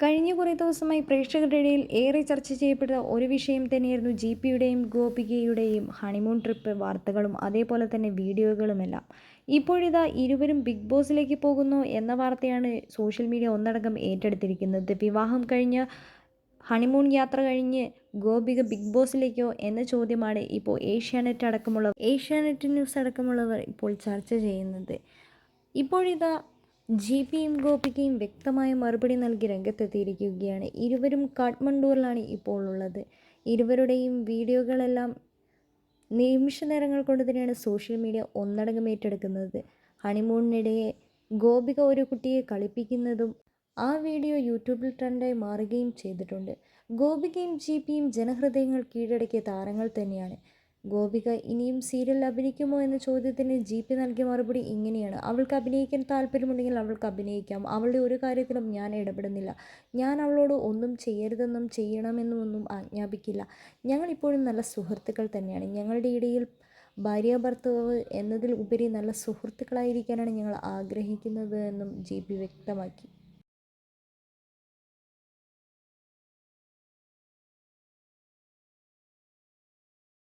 കഴിഞ്ഞ കുറേ ദിവസമായി പ്രേക്ഷകരുടെ ഇടയിൽ ഏറെ ചർച്ച ചെയ്യപ്പെട്ട ഒരു വിഷയം തന്നെയായിരുന്നു ജി പിയുടെയും ഗോപികയുടെയും ഹണിമൂൺ ട്രിപ്പ് വാർത്തകളും അതേപോലെ തന്നെ വീഡിയോകളുമെല്ലാം. ഇപ്പോഴിതാ ഇരുവരും ബിഗ് ബോസിലേക്ക് പോകുന്നു എന്ന വാർത്തയാണ് സോഷ്യൽ മീഡിയ ഒന്നടങ്കം ഏറ്റെടുത്തിരിക്കുന്നത്. വിവാഹം കഴിഞ്ഞ് ഹണിമൂൺ യാത്ര കഴിഞ്ഞ് ഗോപിക ബിഗ് ബോസിലേക്കോ എന്ന ചോദ്യമാണ് ഇപ്പോൾ ഏഷ്യാനെറ്റ് അടക്കമുള്ള ഏഷ്യാനെറ്റ് ന്യൂസ് അടക്കമുള്ളവർ ഇപ്പോൾ ചർച്ച ചെയ്യുന്നത്. ഇപ്പോഴിതാ ജി പിയും ഗോപികയും വ്യക്തമായ മറുപടി നൽകി രംഗത്തെത്തിയിരിക്കുകയാണ്. ഇരുവരും കാഠ്മണ്ഡുവിലാണ് ഇപ്പോൾ ഉള്ളത്. ഇരുവരുടെയും വീഡിയോകളെല്ലാം നിമിഷ നേരങ്ങൾ കൊണ്ട് തന്നെയാണ് സോഷ്യൽ മീഡിയ ഒന്നടങ്കം ഏറ്റെടുക്കുന്നത്. ഹണിമൂണിനിടയെ ഗോപിക ഒരു കുട്ടിയെ കളിപ്പിക്കുന്നതും ആ വീഡിയോ യൂട്യൂബിൽ ട്രെൻഡായി മാറുകയും ചെയ്തിട്ടുണ്ട്. ഗോപികയും ജി പിയും ജനഹൃദയങ്ങൾ കീഴടക്കിയ താരങ്ങൾ തന്നെയാണ്. ഗോപിക ഇനിയും സീരിയൽ അഭിനയിക്കുമോ എന്ന ചോദ്യത്തിന് ജി പി നൽകിയ മറുപടി ഇങ്ങനെയാണ്. അവൾക്ക് അഭിനയിക്കാൻ താല്പര്യമുണ്ടെങ്കിൽ അവൾക്ക് അഭിനയിക്കാം. അവളുടെ ഒരു കാര്യത്തിലും ഞാൻ ഇടപെടുന്നില്ല. ഞാൻ അവളോട് ഒന്നും ചെയ്യരുതെന്നും ചെയ്യണമെന്നും ഒന്നും ആജ്ഞാപിക്കില്ല. ഞങ്ങൾ ഇപ്പോഴും നല്ല സുഹൃത്തുക്കൾ തന്നെയാണ്. ഞങ്ങളുടെ ഇടയിൽ ഭാര്യ ഭർത്താവ് എന്നതിൽ ഉപരി നല്ല സുഹൃത്തുക്കളായിരിക്കാനാണ് ഞങ്ങൾ ആഗ്രഹിക്കുന്നത് എന്നും ജി പി വ്യക്തമാക്കി.